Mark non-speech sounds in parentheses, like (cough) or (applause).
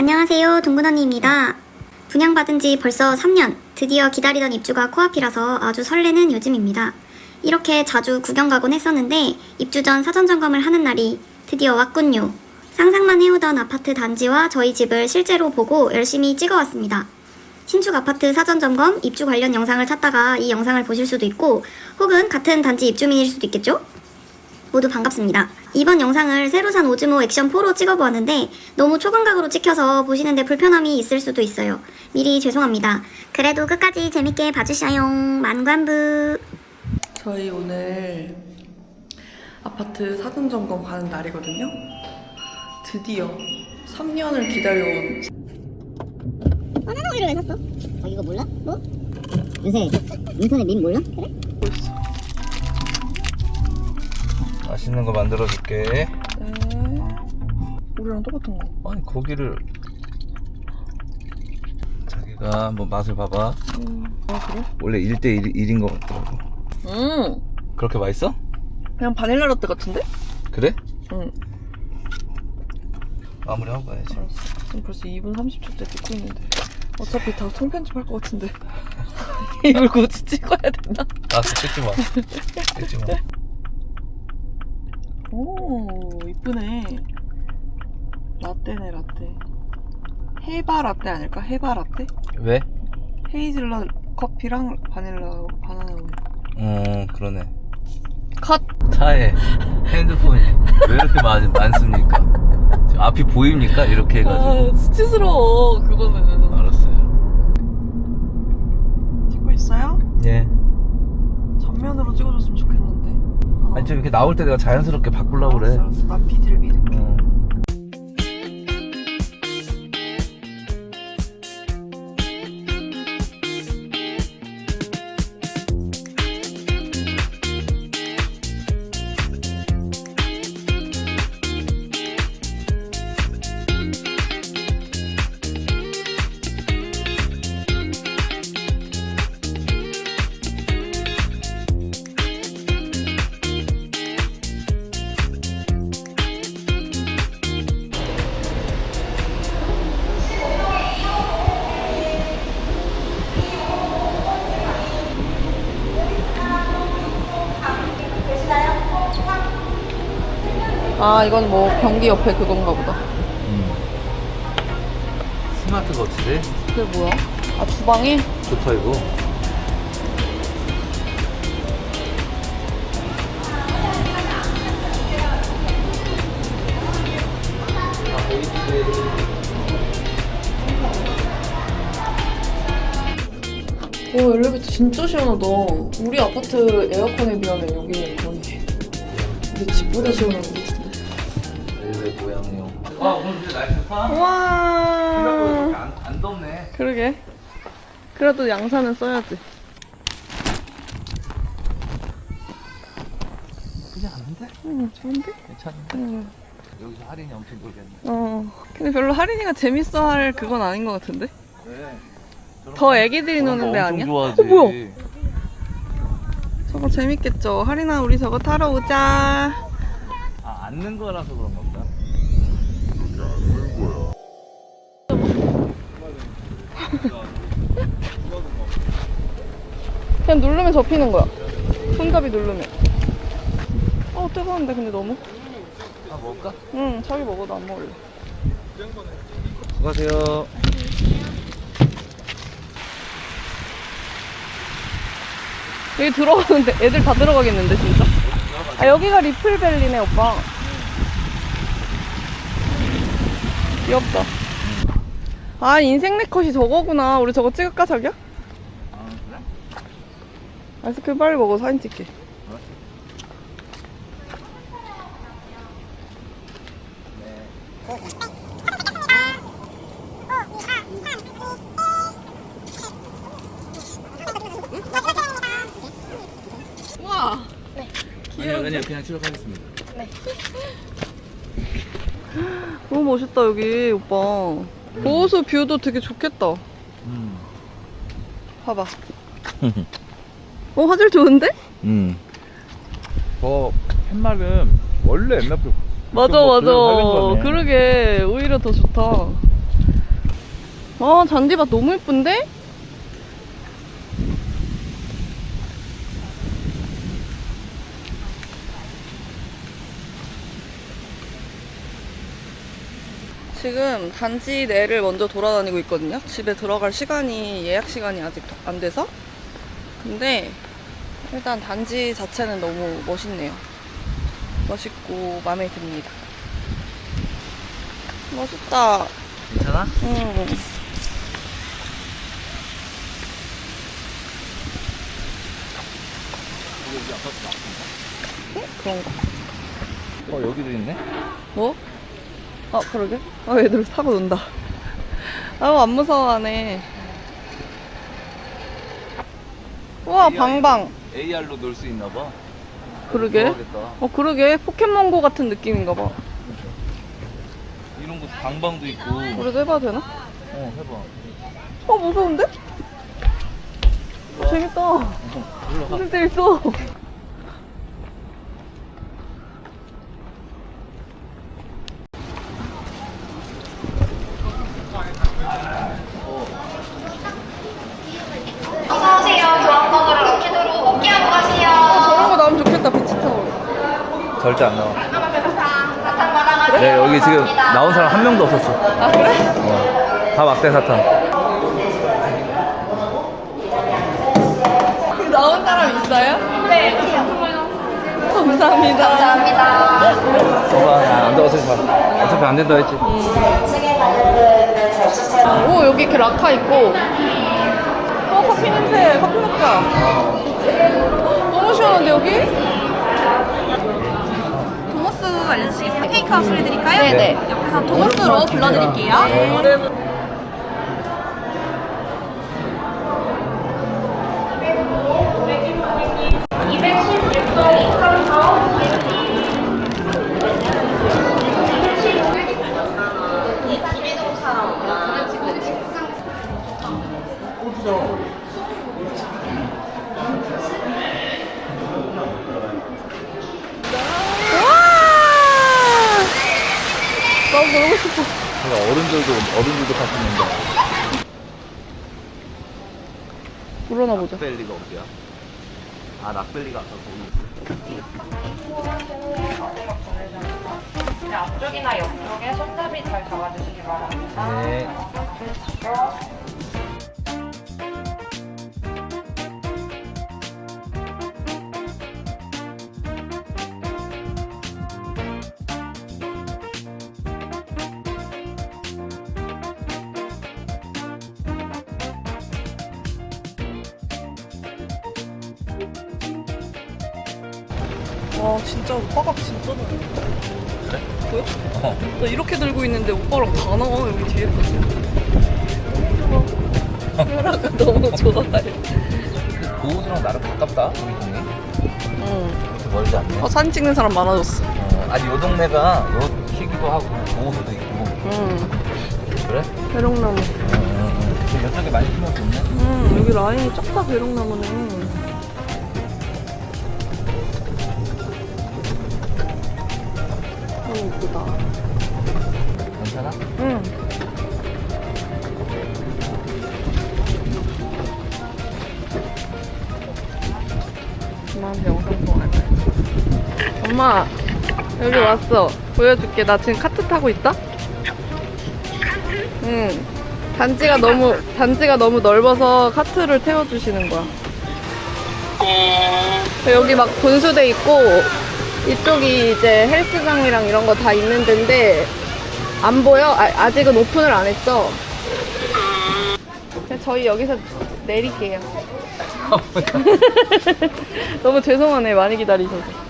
안녕하세요. 동근 언니입니다. 분양받은 지 벌써 3년. 드디어 기다리던 입주가 코앞이라서 아주 설레는 요즘입니다. 이렇게 자주 구경 가곤 했었는데 입주 전 사전 점검을 하는 날이 드디어 왔군요. 상상만 해오던 아파트 단지와 저희 집을 실제로 보고 열심히 찍어왔습니다. 신축 아파트 사전 점검, 입주 관련 영상을 찾다가 이 영상을 보실 수도 있고 혹은 같은 단지 입주민일 수도 있겠죠? 모두 반갑습니다. 이번 영상을 새로 산 오즈모 액션 4로 찍어보았는데 너무 초광각으로 찍혀서 보시는데 불편함이 있을 수도 있어요. 미리 죄송합니다. 그래도 끝까지 재밌게 봐주셔요. 만관부. 저희 오늘 아파트 사전 점검 가는 날이거든요. 드디어 3년을 기다려온 바나나 우유를 왜 샀어? 아 이거 몰라? 뭐? 요새 인터넷 밈 몰라? 그래? 맛있는 거 만들어 줄게. 네. 우리랑 똑같은 거. 아니 고기를 자기가 한번 맛을 봐봐. 음. 아 그래? 원래 1대 1, 1인 거 같더라고. 음. 그렇게 맛있어? 그냥 바닐라 라떼 같은데? 그래? 응. 마무리 하고 가야지. 알았어. 지금 벌써 2분 30초째 찍고 있는데. 어차피 다 통편집할 것 같은데. (laughs) 이걸 굳이 찍어야 되나? 알았어 찍지 마. 찍지 마. 오 이쁘네. 라떼네 라떼. 해바 라떼 아닐까? 해바 라떼? 왜? 헤이즐넛 커피랑 바닐라 바나나 우유. 어 그러네. 컷. 차에 핸드폰이 왜 이렇게 많, 많습니까? 앞이 보입니까? 이렇게 해가지고. 아 수치스러워 그거는. 알았어요. 찍고 있어요? 예. 전면으로 찍어줬으면 좋겠는데. 어. 아니 좀 이렇게 나올 때 내가 자연스럽게 바꾸려고 그래. 알았어, 알았어. 난 PD를 믿을게. 어. 아 이건 뭐 변기 옆에 그건가 보다. 음. 스마트 거치대 그게 뭐야? 아 주방에? 좋다 이거. 와 엘리베이터 진짜 시원하다. 우리 아파트 에어컨에 비하면 여기는 거의 우리 집보다 시원한 것 모양용. 와 오늘 진짜 날씨 좋다. 와. 안, 안 덥네. 그러게. 그래도 양산은 써야지. 그지 않은데? 응 좋은데? 괜찮은데? 응. 여기서 할인이 엄청 돌겠네. 어. 근데 별로 할인이가 재밌어 할 그건 아닌 것 같은데? 네. 더 거- 애기들이 노는 거데 아니야? 좋아하지. 어, 뭐야? 저거 재밌겠죠. 할인아 우리 저거 타러 오자. 아 앉는 거라서 그런 건가? 그냥 누르면 접히는 거야. 손잡이 누르면. 어 뜨거운데 근데 너무? 아 먹을까? 응 자기 먹어도 안 먹을래. 수고하세요. 여기 들어가는데 애들 다 들어가겠는데 진짜? 아 여기가 리플밸리네 오빠. 귀엽다. 아 인생 네컷이 저거구나. 우리 저거 찍을까 자기야? 아? 아이스크림 빨리 먹어 사진 찍게. 우와. 아니요 아니요 그냥 출력하겠습니다. (laughs) 너무 멋있다 여기 오빠. 보호수 뷰도 되게 좋겠다. 음. 봐봐. (laughs) 어 화질 좋은데? 음. 저 팻말은 원래 옛날부터 맞아 뭐 맞아. 그러게 오히려 더 좋다. 와 잔디밭 너무 예쁜데? 지금 단지 내를 먼저 돌아다니고 있거든요. 집에 들어갈 시간이 예약 시간이 아직 안 돼서. 근데 일단 단지 자체는 너무 멋있네요. 멋있고 마음에 듭니다. 멋있다. 괜찮아? 음. 응? 그런가? 어 여기도 있네. 뭐? 아 그러게? 아 애들 타고 논다. (laughs) 아우 안 무서워하네. 우와 방방. AR로 놀 수 있나 봐. 그러게. 좋아하겠다. 어 그러게 포켓몬고 같은 느낌인가 봐. 이런 거 방방도 있고. 우리도 해봐도 되나? 어 해봐. 어 무서운데? 재밌다. 올라가. 데 있어? 어서오세요. 교환권으로 럭키도로 복귀하고 가세요. 저런 거 나오면 좋겠다 비치타워. 절대 안 나와. 네 여기 지금 나온 사람 한 명도 없었어. 아 그래? 어. 다 막대 사탕. 나온 사람 있어요? 네. 감사합니다. 감사합니다. 봐봐 안 돼, 어차피 봐. 어차피 안 된다 했지. 오 여기 이렇게 라카 있고. 어 커피 냄새. 커피 먹자. 너무 시원한데 여기? 도모스 알려주시겠어요? 테이크아웃 해드릴까요? 네네. 옆에서 도모스로 불러드릴게요. 너무 놀고 싶어. 그러니까 어른들도 어른들도 같이 논다. 물어나 보자. 락벨리가 어디야? 아 락벨리가 아까 거기 있어. 앞쪽이나 옆쪽에 손잡이 잘 잡아주시기 바랍니다. 네. 와 진짜 오빠가 진짜 잘해. 그래? 보여? 어. 나 이렇게 들고 있는데 오빠랑 다 나와 여기 뒤에까지. 카메라가 너무 좋아해. 고우수랑 나름 가깝다 우리 동네. 응. 그렇게 멀지 않네. 어 사진 찍는 사람 많아졌어. 어, 아니 요 동네가 요 키기도 하고 고우수도 있고 응. 그래? 배롱나무. 응, 응, 응. 지금 이쪽에 많이 심어서 있네. 응 여기 라인이 쫙다 배롱나무네. 이쁘다. 괜찮아? 응. 엄마한테 영상 통화할 거야. 엄마, 여기 왔어. 보여줄게. 나 지금 카트 타고 있다? 응. 단지가 너무, 단지가 너무 넓어서 카트를 태워주시는 거야. 여기 막 분수대 있고, 이쪽이 이제 헬스장이랑 이런 거 다 있는 데인데, 안 보여? 아, 아직은 오픈을 안 했어. 그냥 저희 여기서 내릴게요. (laughs) (laughs) 너무 죄송하네, 많이 기다리셔서.